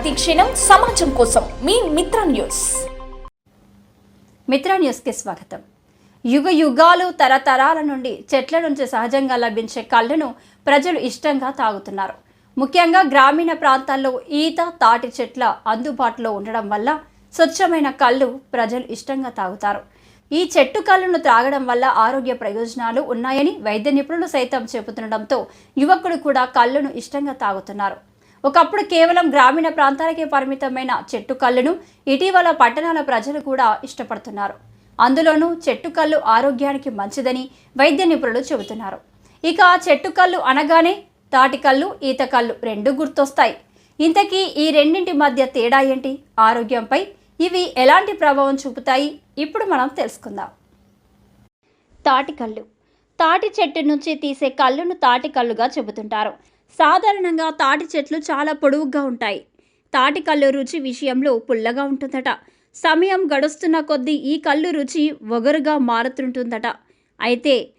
ప్రతిక్షణం సమాజం కోసం మీ మిత్ర న్యూస్. మిత్ర న్యూస్కి స్వాగతం. యుగ యుగాలు తరతరాల నుండి చెట్ల నుంచి సహజంగా లభించే కళ్ళను ప్రజలు ఇష్టంగా తాగుతున్నారు. ముఖ్యంగా గ్రామీణ ప్రాంతాల్లో ఈత తాటి చెట్ల అందుబాటులో ఉండడం వల్ల స్వచ్ఛమైన కళ్ళు ప్రజలు ఇష్టంగా తాగుతారు. ఈ చెట్టు కళ్ళను త్రాగడం వల్ల ఆరోగ్య ప్రయోజనాలు ఉన్నాయని వైద్య నిపుణులు సైతం చెబుతుండడంతో యువకుడు కూడా కళ్ళను ఇష్టంగా తాగుతున్నారు. ఒకప్పుడు కేవలం గ్రామీణ ప్రాంతాలకే పరిమితమైన చెట్టు కళ్ళును ఇటీవల పట్టణాల ప్రజలు కూడా ఇష్టపడుతున్నారు. అందులోనూ చెట్టు కళ్ళు ఆరోగ్యానికి మంచిదని వైద్య నిపుణులు చెబుతున్నారు. ఇక చెట్టు కళ్ళు అనగానే తాటి కళ్ళు ఈత కళ్ళు రెండు గుర్తొస్తాయి. ఇంతకీ ఈ రెండింటి మధ్య తేడా ఏంటి? ఆరోగ్యంపై ఇవి ఎలాంటి ప్రభావం చూపుతాయి? ఇప్పుడు మనం తెలుసుకుందాం. తాటి కళ్ళు. తాటి చెట్టు నుంచి తీసే కళ్ళును తాటి కళ్ళుగా చెబుతుంటారు. సాధారణంగా తాటి చెట్లు చాలా పొడవుగా ఉంటాయి. తాటి కళ్ళు రుచి విషయంలో పుల్లగా ఉంటుందట. సమయం గడుస్తున్న కొద్దీ ఈ కళ్ళు రుచి ఒగరుగా మారుతుంటుందట. అయితే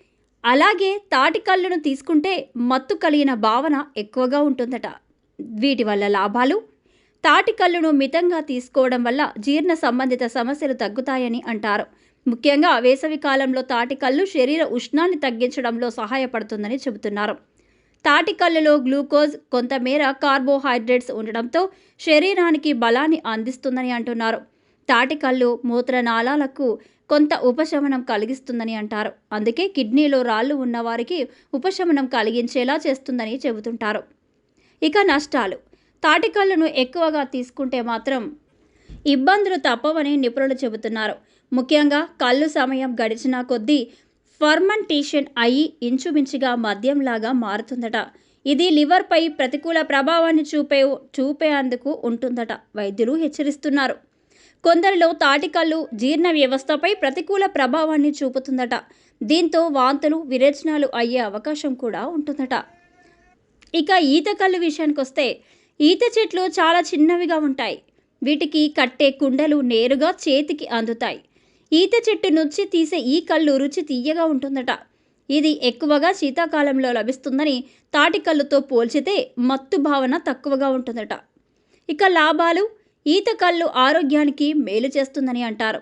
అలాగే తాటి కళ్ళును తీసుకుంటే మత్తు కలిగిన భావన ఎక్కువగా ఉంటుందట. వీటి వల్ల లాభాలు? తాటి కళ్ళును మితంగా తీసుకోవడం వల్ల జీర్ణ సంబంధిత సమస్యలు తగ్గుతాయని అంటారు. ముఖ్యంగా వేసవి కాలంలో తాటి కళ్ళు శరీర ఉష్ణాన్ని తగ్గించడంలో సహాయపడుతుందని చెబుతున్నారు. తాటికల్లులో గ్లూకోజ్ కొంతమేర కార్బోహైడ్రేట్స్ ఉండడంతో శరీరానికి బలాన్ని అందిస్తుందని అంటున్నారు. తాటి కళ్ళు మూత్రనాళాలకు కొంత ఉపశమనం కలిగిస్తుందని అంటారు. అందుకే కిడ్నీలో రాళ్ళు ఉన్నవారికి ఉపశమనం కలిగించేలా చేస్తుందని చెబుతుంటారు. ఇక నష్టాలు. తాటికల్లును ఎక్కువగా తీసుకుంటే మాత్రం ఇబ్బందులు తప్పవని నిపుణులు చెబుతున్నారు. ముఖ్యంగా కళ్ళు సమయం గడిచిన కొద్దీ ఫర్మంటేషన్ అయి ఇంచుమించుగా మద్యంలాగా మారుతుందట. ఇది లివర్పై ప్రతికూల ప్రభావాన్ని చూపే చూపేందుకు ఉంటుందట వైద్యులు హెచ్చరిస్తున్నారు. కొందరిలో తాటికల్లు జీర్ణ వ్యవస్థపై ప్రతికూల ప్రభావాన్ని చూపుతుందట. దీంతో వాంతులు విరేచనాలు అయ్యే అవకాశం కూడా ఉంటుందట. ఇక ఈత కళ్ళు విషయానికి వస్తే ఈత చెట్లు చాలా చిన్నవిగా ఉంటాయి. వీటికి కట్టే కుండలు నేరుగా చేతికి అందుతాయి. ఈత చెట్టు నుంచి తీసే ఈ కళ్ళు రుచి తీయగా ఉంటుందట. ఇది ఎక్కువగా శీతాకాలంలో లభిస్తుందని తాటి కళ్ళుతో పోల్చితే మత్తు భావన తక్కువగా ఉంటుందట. ఇక లాభాలు ఈత కళ్ళు ఆరోగ్యానికి మేలు చేస్తుందని అంటారు.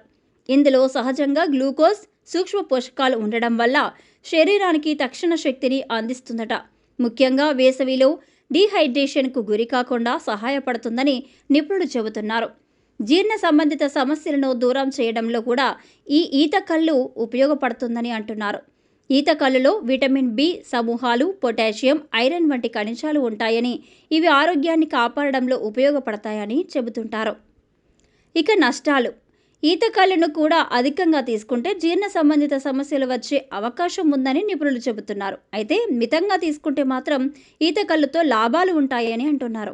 ఇందులో సహజంగా గ్లూకోజ్ సూక్ష్మ పోషకాలు ఉండడం వల్ల శరీరానికి తక్షణ శక్తిని అందిస్తుందట. ముఖ్యంగా వేసవిలో డీహైడ్రేషన్కు గురి కాకుండా సహాయపడుతుందని నిపుణులు చెబుతున్నారు. జీర్ణ సంబంధిత సమస్యలను దూరం చేయడంలో కూడా ఈ ఈత కళ్ళు ఉపయోగపడుతుందని అంటున్నారు. ఈత కళ్ళులో విటమిన్ బి సమూహాలు పొటాషియం ఐరన్ వంటి ఖనిజాలు ఉంటాయని ఇవి ఆరోగ్యాన్ని కాపాడడంలో ఉపయోగపడతాయని చెబుతుంటారు. ఇక నష్టాలు. ఈత కళ్ళను కూడా అధికంగా తీసుకుంటే జీర్ణ సంబంధిత సమస్యలు వచ్చే అవకాశం ఉందని నిపుణులు చెబుతున్నారు. అయితే మితంగా తీసుకుంటే మాత్రం ఈత కళ్ళుతో లాభాలు ఉంటాయని అంటున్నారు.